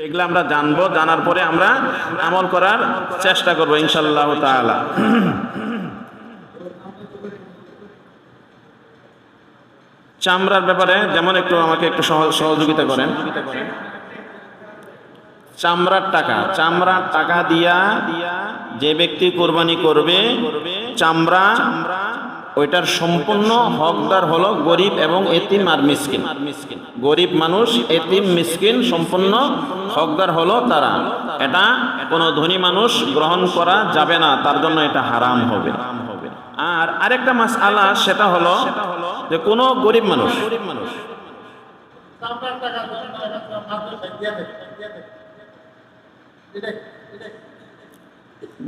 এগুলো আমরা জানব, জানার পরে আমরা আমল করার চেষ্টা করব ইনশাল্লাহ তাআলা। চামড়ার ব্যাপারে যেমন একটু আমাকে একটু সহ- সহযোগিতা করেন। চামড়ার টাকা চামড়ার টাকা দিয়া যে ব্যক্তি কোরবানি করবে, চামড়া ওইটার সম্পূর্ণ হকদার হলো গরিব এবং এতিম আর মিসকিন। গরিব মানুষ, এতিম, মিসকিন সম্পূর্ণ হকদার হলো তারা। এটা কোনো ধনী মানুষ গ্রহণ করা যাবে না, তার জন্য এটা হারাম হবে। আর আরেকটা মাস আলা সেটা হলো যে কোনো গরিব মানুষ।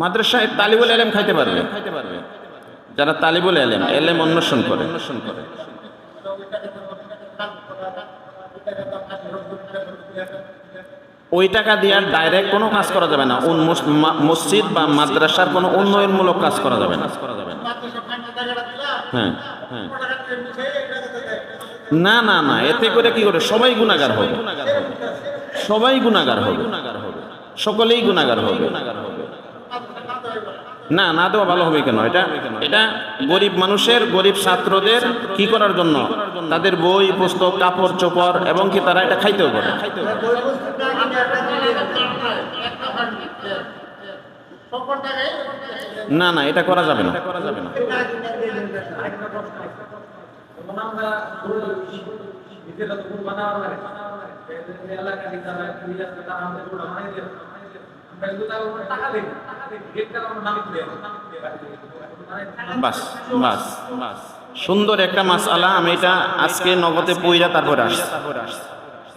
মাদ্রাসায় তালিবুল এলেম খাইতে পারবে খাইতে পারবে? যারা তালিবুল এলেম এলেম অন্বেষণ করে। করে ওই টাকা দিয়ে আর ডাইরেক্ট কোনো কাজ করা যাবে না। মসজিদ বা মাদ্রাসার কোনো উন্নয়নমূলক কাজ করা যাবে না। করা যাবে না হ্যাঁ হ্যাঁ। না না না, এতে করে কি করে? সবাই গুণাগার হবে। সবাই গুণাগার হবে। সকলেই গুণাগার হবে। না না দেওয়া ভালো হবে কেন? এটা এটা গরিব মানুষের, গরিব ছাত্রদের কি করার জন্য? তাদের বই, পুস্তক, কাপড়, চোপড়, এবং কি তারা এটা খাইতেও পারে? না না, এটা করা যাবে না। করা যাবে না বাস বাস বাস। সুন্দর একটা মাসালা, আমি এটা আজকে নগদে পইরা তারপরে আস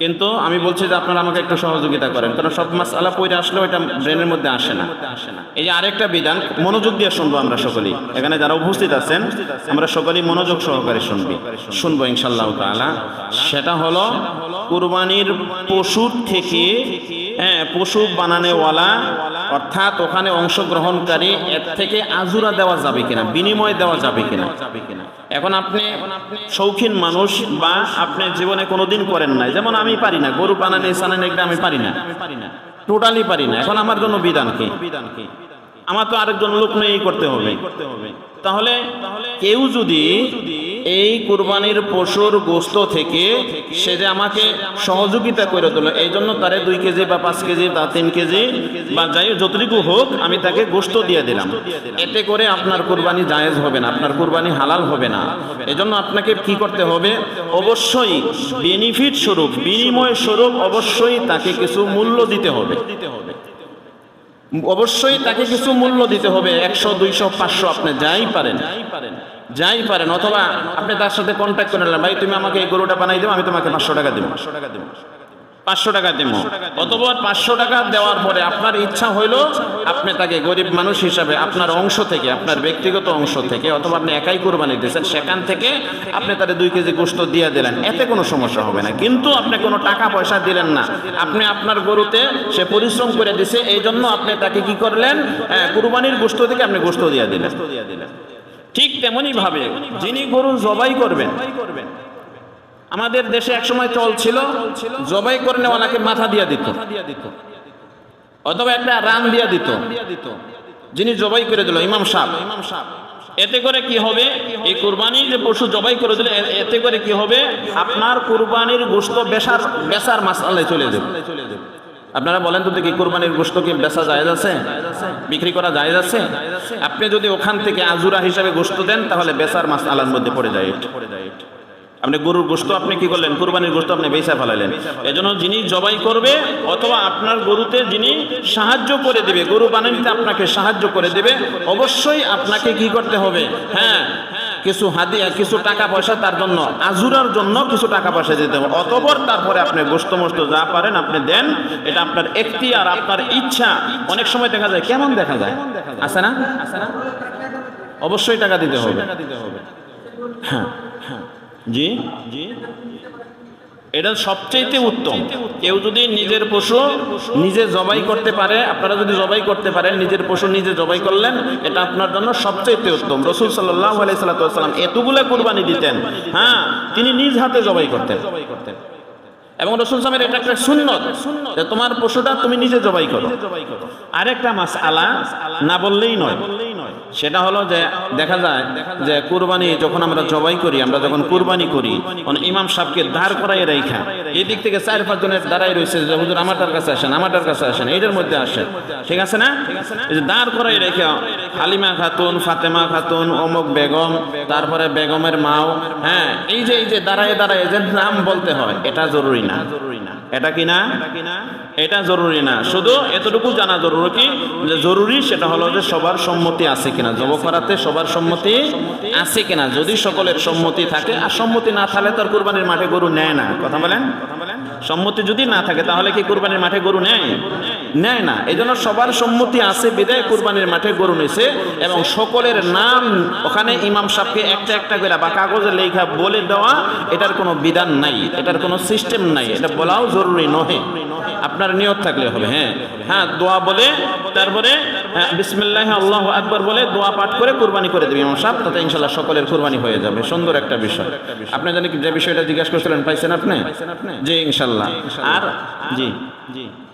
কিন্তু আমি বলছি যে আপনারা আমাকে একটু সহযোগিতা করেন, কারণ সব মাসালা পইরা আসলেও এটা ব্রেনের মধ্যে আসে না। এই যে আরেকটা বিধান, মনোযোগ দিয়ে শুনব আমরা সকলেই। এখানে যারা উপস্থিত আছেন, আমরা সকলেই মনোযোগ সহকারে শুনবি। শুনব ইনশাল্লাহ তাআলা। সেটা হলো কুরবানির পশুর থেকে হ্যাঁ পশু বানানেওয়ালা, অর্থাৎ ওখানে অংশগ্রহণকারী, এর থেকে আজুরা দেওয়া যাবে কিনা, বিনিময় দেওয়া যাবে কিনা। এখন আপনি শৌখিন মানুষ বা আপনি জীবনে কোনোদিন করেন নাই। যেমন আমি পারি না, গরু বানানে সানানে এগুলো আমি পারি না। টোটালি পারি না। এখন আমার জন্য বিধান কি বিধান কি? আমার তো আরেকজন লোক নিয়েই করতে হবে। তাহলে কেউ যদি এই কুরবানির পশুর গোস্ত থেকে সে যে আমাকে সহযোগিতা করে দিল এই জন্য তারে দুই কেজি বা পাঁচ কেজি বা তিন কেজি বা যাই যতটুকু হোক, আমি তাকে গোস্ত দিয়ে দিলাম। এতে করে আপনার কুরবানি জায়েজ হবে না, আপনার কুরবানি হালাল হবে না। এজন্য আপনাকে কি করতে হবে? অবশ্যই বেনিফিট স্বরূপ, বিনিময় স্বরূপ অবশ্যই তাকে কিছু মূল্য দিতে হবে। অবশ্যই তাকে কিছু মূল্য দিতে হবে, একশো, দুইশো, পাঁচশো, আপনি যাই পারেন। যাই পারেন, অথবা আপনি তার সাথে কন্ট্যাক্ট করে নিলেন ভাই, তুমি আমাকে এই গরুটা বানাই দেবো আমি তোমাকে পাঁচশো টাকা দেবো। পাঁচশো টাকা দেবো। পাঁচশো টাকা অথবা পাঁচশো টাকা দেওয়ার পরে আপনার ইচ্ছা হইল আপনি তাকে গরিব মানুষ হিসাবে আপনার অংশ থেকে, আপনার ব্যক্তিগত অংশ থেকে, অথবা আপনি একাই কোরবানি দিয়েছেন, সেখান থেকে আপনি তাদের দুই কেজি গোস্ত দিয়ে দিলেন। এতে কোনো সমস্যা হবে না। কিন্তু আপনি কোনো টাকা পয়সা দিলেন না। আপনি আপনার গরুতে সে পরিশ্রম করে দিছে এই জন্য আপনি তাকে কি করলেন? কুরবানির গোস্ত থেকে আপনি গোস্ত দিয়ে দিলেন। ঠিক তেমনই ভাবে যিনি গরু জবাই করবেন। আমাদের দেশে একসময় চল ছিল জবাই করে নেওয়ালাকে মাথা দিয়া দিত। অথবা একটা রান দিয়া দিত। যিনি জবাই করে দিল, ইমাম সাহ ইমাম সাহ এতে করে কি হবে? এই কুরবানির যে পশু জবাই করে দিলে এতে করে কি হবে? আপনার কুরবানির গোস্ত বেসার বেসার মাসালায় চলে যাবে। আপনারা বলেন তো দেখি কুরবানির গোস্ত কি বেসা জায়েজ আছে? বিক্রি করা জায়েজ আছে? আপনি যদি ওখান থেকে আজুরা হিসাবে গোস্ত দেন, তাহলে বেচার মাছ আলার মধ্যে পড়ে যায়। আপনি গরুর গোস্ত আপনি কি করলেন? কুরবানির গোস্ত আপনি বেচা ফেলালেন। এজন্য যিনি জবাই করবে, অথবা আপনার গরুতে যিনি সাহায্য করে দেবে, গরু বানানিতে আপনাকে সাহায্য করে দেবে, অবশ্যই আপনাকে কি করতে হবে? হ্যাঁ কিছু হাদিয়া, কিছু টাকা পয়সা তার জন্য আজুরার জন্য কিছু টাকা পয়সা দিতে হবে। অতপর তারপরে আপনি গোস্ত মস্ত যা পারেন আপনি দেন, এটা আপনার একটি আর আপনার ইচ্ছা। অনেক সময় দেখা যায়, কেমন দেখা যায়? আছে না আছে না? অবশ্যই টাকা দিতে হবে। হ্যাঁ হ্যাঁ। জি? জি? এটা সবচাইতে উত্তম। কেউ যদি নিজের পশু নিজে জবাই করতে পারে, আপনারা যদি জবাই করতে পারেন, নিজের পশু নিজে জবাই করলেন, এটা আপনার জন্য সবচাইতে উত্তম। রসুল সাল্লাহ আলাইসাল্লাম এতগুলো কোরবানি দিতেন। হ্যাঁ তিনি নিজ হাতে জবাই করতেন। এবং রসুল সামের এটা একটা সুন্নত তোমার পশুটা তুমি নিজে জবাই করো। আরেকটা মাস আলা না বললেই নয়। সেটা হলো যে দেখা যায় যে কুরবানি যখন আমরা জবাই করি, আমরা যখন কুরবানি করি তখন ইমাম সাহেবকে দাঁড় করাই রেখা এই দিক থেকে চার পাঁচ জনের দাঁড়াই রয়েছে যে, হুজুর আমারটার কাছে আসেন আমারটার কাছে আসেন। এইটার মধ্যে আসেন। ঠিক আছে না? এই যে দাঁড় করাই রেখে হালিমা খাতুন, ফাতেমা খাতুন, অমুক বেগম, তারপরে বেগমের মাও হ্যাঁ এই যে এই যে, দাঁড়ায় দাঁড়ায় যে নাম বলতে হয়। এটা জরুরি না। জরুরি না এটা কি না? এটা জরুরি না। শুধু এতটুকু জানা জরুরি কি? যে জরুরি সেটা হলো যে সবার সম্মতি আছে কিনা। জব করাতে সবার সম্মতি আছে কিনা? যদি সকলের সম্মতি থাকে, আর সম্মতি না থাকলে তার কুরবানির মাঠে গরু নেয় না। কথা বলেন? সম্মতি যদি না থাকে, তাহলে কি কুরবানির মাঠে গরু নেয়? নেয় না। এই জন্য সবার সম্মতি আছে বিদায় কুরবানির মাঠে গরু নিছে এবং সকলের নাম ওখানে ইমাম সাহেবকে একটা একটা করে বা কাগজে লেখা বলে দেওয়া এটার কোনো বিধান নাই এটার কোনো সিস্টেম নাই এটা বলাও জরুরি নহে। আপনার নিয়ত থাকলে হবে হ্যাঁ। হ্যাঁ দোয়া বলে তারপরে হ্যাঁ, বিসমিল্লাহ আল্লাহ আকবর বলে দোয়া পাঠ করে কুরবানি করে দেবে ইমাম সাহেব তাতে ইনশাল্লাহ সকলের কুরবানি হয়ে যাবে। সুন্দর একটা বিষয়। আপনি জানি কি যে বিষয়টা জিজ্ঞাসা করছিলেন পাইছেন আপনি? জি ইনশাল্লাহ আর? জি। জি।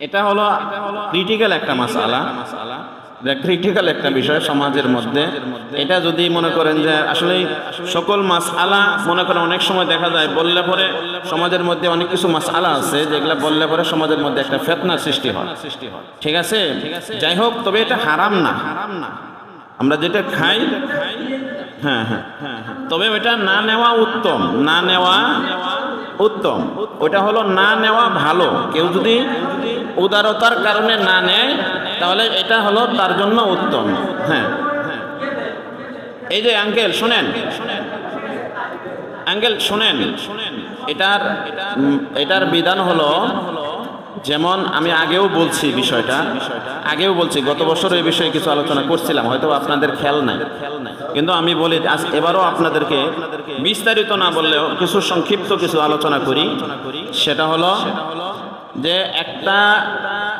এটা হলো ক্রিটিক্যাল একটা মাসালা ক্রিটিক্যাল একটা বিষয় সমাজের মধ্যে। এটা যদি মনে করেন যে আসলে সকল মাস আলা মনে করেন অনেক সময় দেখা যায় বললে পরে সমাজের মধ্যে অনেক কিছু মাস আলা আছে যেগুলা বললে পরে সমাজের মধ্যে একটা ফেতনা সৃষ্টি হয়। ঠিক আছে? যাই হোক, তবে এটা হারাম না। হারাম না আমরা যেটা খাই হ্যাঁ হ্যাঁ হ্যাঁ হ্যাঁ। তবে ওটা না নেওয়া উত্তম, না নেওয়া উত্তম। ওটা হলো না নেওয়া ভালো। কেউ যদি উদারতার কারণে না নেয় তাহলে এটা হলো তার জন্য উত্তম। হ্যাঁ। এই যে আঙ্কেল শোনেন। আঙ্কেল শোনেন। এটার এটার বিধান হলো, যেমন আমি আগেও বলছি বিষয়টা, আগেও বলছি, গত বছর এই বিষয়ে কিছু আলোচনা করছিলাম, হয়তো আপনাদের খেয়াল নাই। কিন্তু আমি বলি, আজ এবারও আপনাদেরকে বিস্তারিত না বললেও কিছু সংক্ষিপ্ত কিছু আলোচনা করি। সেটা হলো যে একটা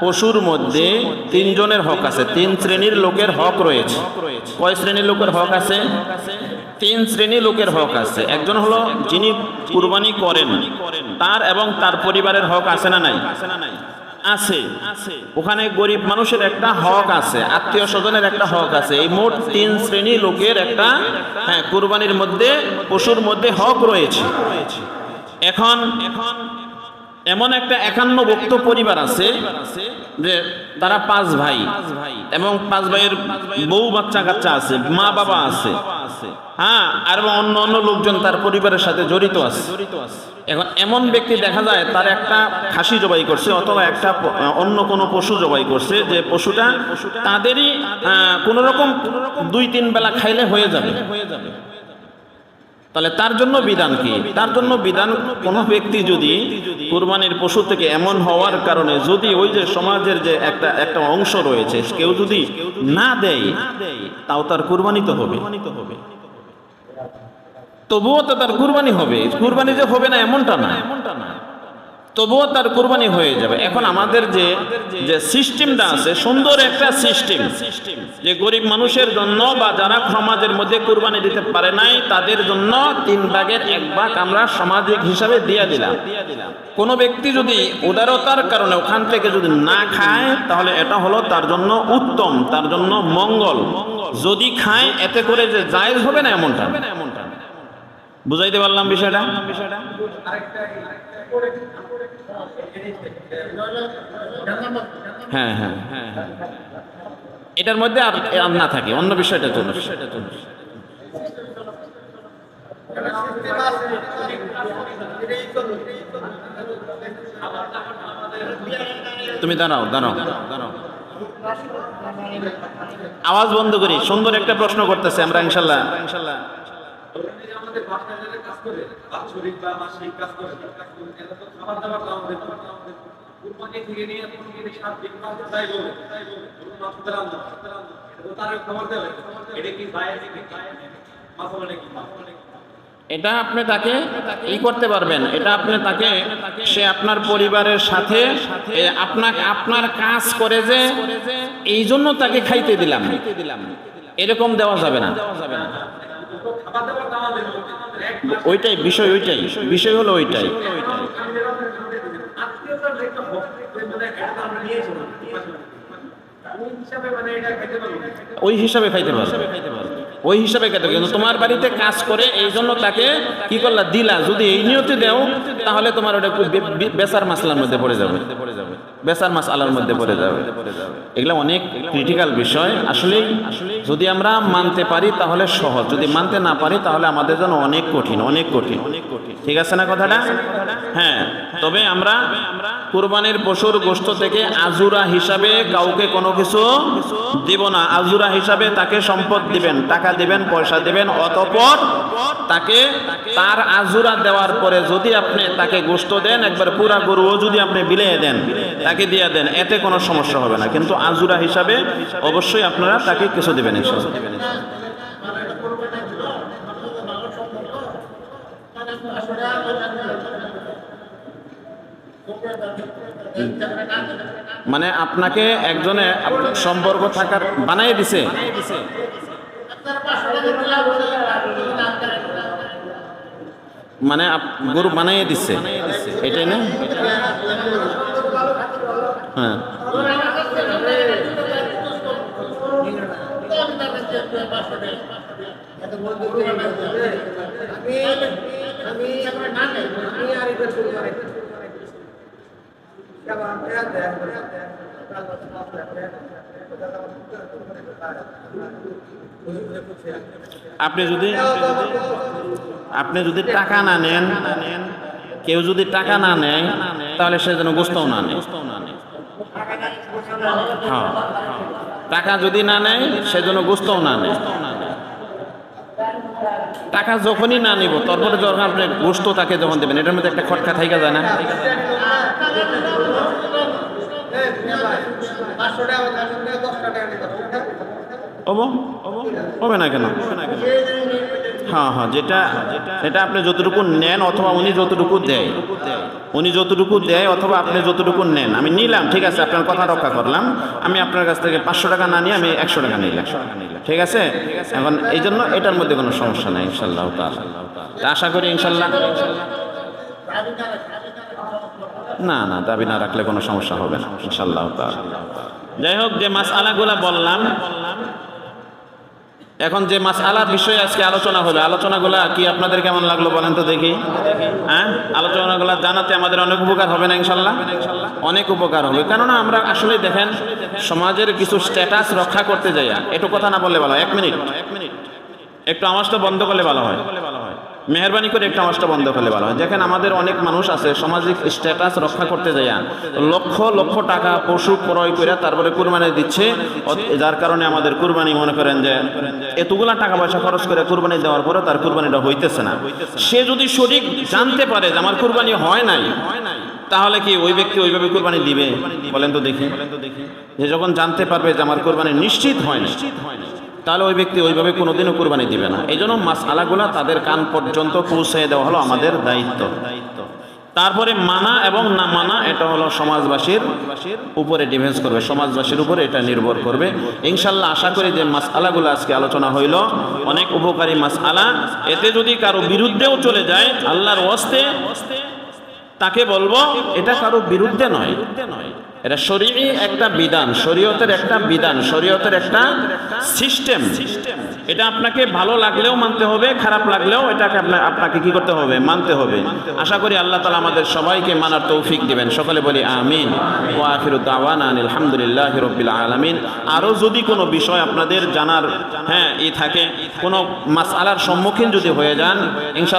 পশুর মধ্যে তিনজনের হক আছে। তিন শ্রেণির লোকের হক রয়েছে। কয় শ্রেণির লোকের হক আছে? তিন শ্রেণি লোকের হক আছে। একজন হলো যিনি কুরবানি করেন, তার এবং তার পরিবারের হক আছে না নাই? আছে। ওখানে গরিব মানুষের একটা হক আছে, আত্মীয় স্বজনের একটা হক আছে। এই মোট তিন শ্রেণি লোকের একটা হ্যাঁ কুরবানির মধ্যে, পশুর মধ্যে হক রয়েছে। এখন এখন এমন একটা একান্ন ভক্ত পরিবার আছে যে তারা পাঁচ ভাই এবং পাঁচ ভাইয়ের বউ বাচ্চা কাচ্চা আছে, মা বাবা আছে। হ্যাঁ আর অন্য অন্য লোকজন তার পরিবারের সাথে জড়িত আছে। এখন এমন ব্যক্তি দেখা যায়, তার একটা খাসি জবাই করছে অথবা একটা অন্য কোনো পশু জবাই করছে যে পশুটা তাদেরই কোন রকম দুই তিন বেলা খাইলে হয়ে যাবে হয়ে যাবে। তাহলে তার জন্য বিধান কি? তার জন্য বিধান কোনো ব্যক্তি যদি কুরবানির পশু থেকে এমন হওয়ার কারণে যদি ওই যে সমাজের যে একটা একটা অংশ রয়েছে, কেউ যদি না দেয়, তাও তার কুরবানি তো হবে। তবুও তো তার কুরবানি হবে। কুরবানি যে হবে না, এমনটা না। এমনটা না তবুও তার কুরবানি হয়ে যাবে। এখন আমাদের যে যে সিস্টেমটা আছে, সুন্দর একটা সিস্টেম, যে গরিব মানুষের জন্য বা যারা সমাজের মধ্যে কুরবানি দিতে পারে নাই, তাদের জন্য তিন ভাগের এক ভাগ আমরা সামাজিক হিসাবে দিয়ে দিলাম। কোনো ব্যক্তি যদি উদারতার কারণে ওখান থেকে যদি না খায়, তাহলে এটা হলো তার জন্য উত্তম, তার জন্য মঙ্গল। যদি খায়, এতে করে যে জায়েজ হবে না এমনটা? এমনটা বুঝাইতে পারলাম বিষয়টা? হ্যাঁ হ্যাঁ হ্যাঁ হ্যাঁ। এটার মধ্যে আর না থাকে, অন্য বিষয়টা চলবে বিষয়টা তুমি দাঁড়াও দাঁড়াও। দাঁড়াও আওয়াজ বন্ধ করি, সুন্দর একটা প্রশ্ন করতেছে আমরা ইনশাল্লাহ ইনশাল্লাহ। বাসায় কাজ করে বা মাসিক কাজ করে এটা খাবার দাবার থেকে নিয়ে সাত দিন পাঁচ তাই বলে? তাই বলে তার খবর এটা কি ভাই আছে কি এটা আপনি তাকে ই করতে পারবেন। এটা আপনি তাকে, সে আপনার পরিবারের সাথে আপনাকে আপনার কাজ করে যে, এই জন্য তাকে খাইতে দিলাম। এরকম দেওয়া যাবে না। ওইটাই, বিষয় ওইটাই, বিষয় হলো ওইটাই। ওই হিসাবে খেতে পারব ওই হিসাবে খাইতে পারবে তোমার বাড়িতে কাজ করে এই জন্য তাকে কি করলা? দিলা। যদি এই নিয়তে দেও, তাহলে তোমার ওটা খুব বেসার মাসলার মধ্যে পড়ে যাবে। বেসার মাস আলার মধ্যে পড়ে যাবে। এগুলো অনেক ক্রিটিক্যাল বিষয়। আসলেই যদি আমরা মানতে পারি তাহলে সহজ। যদি মানতে না পারি তাহলে আমাদের জন্য অনেক কঠিন অনেক কঠিন। অনেক কঠিন ঠিক আছে না কথাটা? হ্যাঁ তবে আমরা কুরবানির পশুর গোষ্ঠ থেকে আজুরা হিসাবে কাউকে কোনো কিছু দিব না। আজুরা হিসাবে তাকে সম্পদ দিবেন, টাকা দিবেন, পয়সা দিবেন, অতপর তাকে তার আজুরা দেওয়ার পরে যদি আপনি তাকে গোশত দেন, একবার পুরা গরুও যদি আপনি বিলিয়ে দেন, তাকে দিয়ে দেন, এতে কোনো সমস্যা হবে না। কিন্তু আজুরা হিসাবে অবশ্যই আপনারা তাকে কিছু দিবেন মানে আপনাকে একজনে সম্পর্ক থাকার বানাই দিছে? মানে গরু বানাইয়ে দিচ্ছে এটাই না? হ্যাঁ। আপনি যদি আপনি যদি টাকা না নেন, কেউ যদি টাকা না নেয়, তাহলে সে যেন গোস্তও না নেয়। হ্যাঁ। টাকা যদি না নেয়, সে যেন গোস্তও না নেয়। টাকা যখনই না নিব, তারপরে যখন আপনি গোস্ত তাকে যখন দেবেন, এটার মধ্যে একটা খটকা থাইকা যায় না? হব না কেন? হ্যাঁ হ্যাঁ যেটা, সেটা আপনি যতটুকু নেন অথবা উনি যতটুকু দেয়। উনি যতটুকু দেয় অথবা আপনি যতটুকু নেন। আমি নিলাম, ঠিক আছে, আপনার কথা রক্ষা করলাম। আমি আপনার কাছ থেকে পাঁচশো টাকা না নিয়ে আমি একশো টাকা নিলাম। ঠিক আছে? এখন এই জন্য এটার মধ্যে কোনো সমস্যা নাই, ইনশাল্লাহ আশা করি ইনশাল্লাহ। না না, দাবি না রাখলে কোনো সমস্যা হবে না ইনশাল্লাহ যাই হোক, যে মাস আলাগুলা বললাম, এখন যে মাস আলার বিষয়ে আজকে আলোচনা হলো, আলোচনাগুলা কি আপনাদের কেমন লাগল বলেন তো দেখি? হ্যাঁ আলোচনাগুলা জানাতে আমাদের অনেক উপকার হবে না ইনশাল্লাহ অনেক উপকার হবে, কেননা আমরা আসলে দেখেন, সমাজের কিছু স্ট্যাটাস রক্ষা করতে যাই একটু কথা না বললে ভালো। এক মিনিট এক মিনিট। একটু আওয়াজটা বন্ধ করলে ভালো হয়। মেহরবানি করে একটা আওয়াজটা বন্ধ করলে ভালো হয়। দেখেন আমাদের অনেক মানুষ আছে, সামাজিক স্ট্যাটাস রক্ষা করতে যায় লক্ষ লক্ষ টাকা পশু ক্রয় করে তারপরে কুরবানি দিচ্ছে যার কারণে আমাদের কুরবানি মনে করেন যে এতগুলা টাকা পয়সা খরচ করে কুরবানি দেওয়ার পরে তার কুরবানিটা হইতেছে না। সে যদি সঠিক জানতে পারে যে আমার কুরবানি হয় নাই, তাহলে কি ওই ব্যক্তি ওইভাবে কুরবানি দিবে? বলেন তো দেখি। বলেন তো দেখি যে যখন জানতে পারবে যে আমার কুরবানি নিশ্চিত হয় না তাহলে ওই ব্যক্তি ওইভাবে কোনোদিনও কুরবানি দিবে না। এই জন্য মাস আলাগুলা তাদের কান পর্যন্ত পৌঁছে দেওয়া হলো আমাদের দায়িত্ব। তারপরে মানা এবং না মানা, এটা হলো সমাজবাসীর উপরে ডিফেন্স করবে। সমাজবাসীর উপরে এটা নির্ভর করবে। ইনশাল্লাহ আশা করি যে মাস আলাগুলো আজকে আলোচনা হইল। অনেক উপকারী মাস আলা এতে যদি কারও বিরুদ্ধেও চলে যায়, আল্লাহর ওয়াস্তে, তাকে বলব, এটা কারও বিরুদ্ধে নয়। এটা শরীরই একটা বিধান, শরীয়তের একটা বিধান, শরীয়তের একটা সিস্টেম এটা আপনাকে ভালো লাগলেও মানতে হবে, খারাপ লাগলেও এটাকে আপনাকে কি করতে হবে? মানতে হবে। আশা করি আল্লাহ তালা আমাদের সবাইকে মানার তৌফিক দিবেন। সকলে বলি আমিন। ও আখির দাওয়ান আলহামদুলিল্লাহ রবিল আলমিন। আরও যদি কোনো বিষয় আপনাদের জানার হ্যাঁ ই থাকে, কোনো মাস আলার সম্মুখীন যদি হয়ে যান, ইনশাল্লাহ